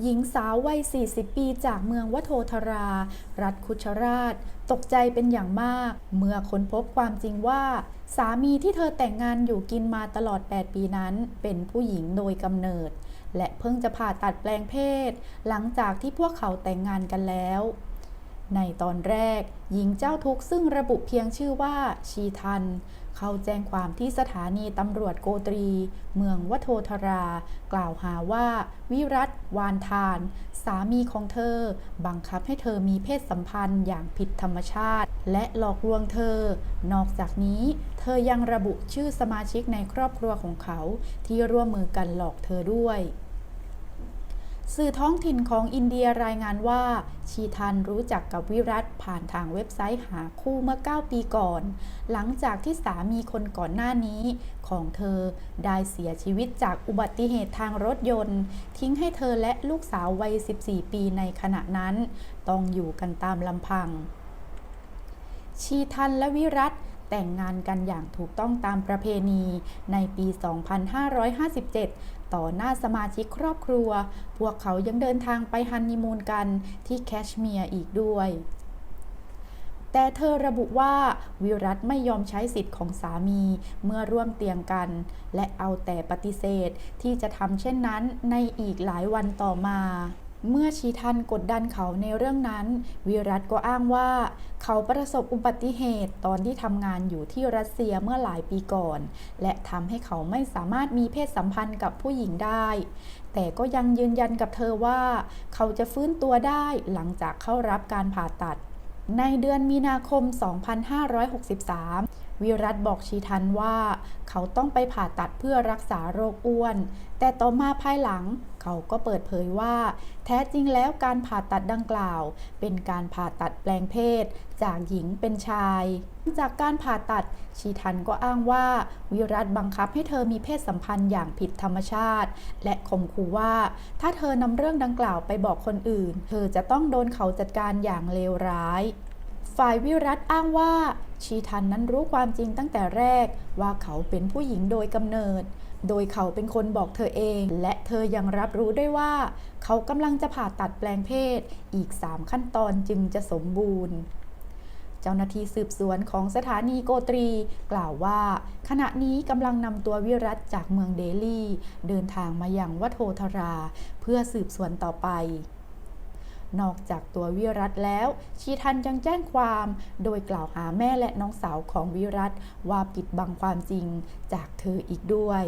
หญิงสาววัย 40 ปีจากเมืองวโทธรา รัฐคุชราช ตกใจเป็นอย่างมาก เมื่อค้นพบความจริงว่า สามีที่เธอแต่งงานอยู่กินมาตลอด 8 ปีนั้น เป็นผู้หญิงโดยกำเนิด และเพิ่งจะผ่าตัดแปลงเพศ หลังจากที่พวกเขาแต่งงานกันแล้ว ในตอนแรก หญิงเจ้าทุกข์ซึ่งระบุเพียงชื่อว่า ชีทัน เขาแจ้งความที่สถานีตำรวจโกตรี เมืองวโทธรา กล่าวหาว่า วิรัตวานทาน สามีของเธอ บังคับให้เธอมีเพศสัมพันธ์อย่างผิดธรรมชาติ และหลอกลวงเธอ นอกจากนี้ เธอยังระบุชื่อสมาชิกในครอบครัวของเขา ที่ร่วมมือกันหลอกเธอด้วย สื่อท้องถิ่นของอินเดียรายงานว่า ชีทันรู้จักกับวิรัตผ่านทางเว็บไซต์หาคู่เมื่อ 9 ปีก่อน หลังจากที่สามีคนก่อนหน้านี้ของเธอได้เสียชีวิตจากอุบัติเหตุทางรถยนต์ ทิ้งให้เธอและลูกสาววัย 14 ปีในขณะนั้น ต้องอยู่กันตามลำพัง ชีทันและวิรัต แต่งงานกันอย่างถูกต้องตามประเพณีในปี 2557 ต่อหน้าสมาชิกครอบครัว พวกเขายังเดินทางไปฮันนีมูนกันที่แคชเมียร์อีกด้วยแต่เธอระบุว่าวิรัตไม่ยอมใช้สิทธิ์ของสามีเมื่อร่วมเตียงกัน และเอาแต่ปฏิเสธที่จะทำเช่นนั้นในอีกหลายวันต่อมา เมื่อชีทันกดดันเขาในเรื่องนั้น วิรัตก็อ้างว่า เขาประสบอุบัติเหตุตอนที่ทำงานอยู่ที่รัสเซียเมื่อหลายปีก่อน และทำให้เขาไม่สามารถมีเพศสัมพันธ์กับผู้หญิงได้ แต่ก็ยังยืนยันกับเธอว่า เขาจะฟื้นตัวได้หลังจากเข้ารับการผ่าตัด ในเดือนมีนาคม 2563 วิรัตบอกชีทันว่า เขาต้องไปผ่าตัดเพื่อรักษาโรคอ้วน แต่ต่อมาภายหลังเขาก็เปิดเผยว่า แท้จริงแล้วการผ่าตัดดังกล่าว เป็นการผ่าตัดแปลงเพศ จากหญิงเป็นชาย จากการผ่าตัดชีทันก็อ้างว่า วิรัตบังคับให้เธอมีเพศสัมพันธ์อย่างผิดธรรมชาติ และข่มขู่ว่า ถ้าเธอนำเรื่องดังกล่าวไปบอกคนอื่น เธอจะต้องโดนเขาจัดการอย่างเลวร้าย ฝ่ายวิรัตอ้างว่า ชีทันนั้นรู้ความจริงตั้งแต่แรกว่าเขาเป็นผู้หญิงโดยกำเนิด โดยเขาเป็นคนบอกเธอเอง และเธอยังรับรู้ด้วยว่า เขากำลังจะผ่าตัดแปลงเพศ อีก 3 ขั้นตอนจึงจะสมบูรณ์เจ้าหน้าที่สืบสวนของสถานีโกตรี กล่าวว่า ขณะนี้กำลังนำตัววิรัตจากเมืองเดลีเดินทางมายังวัโทธรา เพื่อสืบสวนต่อไป นอกจากตัววิรัตแล้ว ชีทันยังแจ้งความ โดยกล่าวหาแม่และน้องสาวของวิรัตว่าปิดบังความจริงจากเธออีกด้วย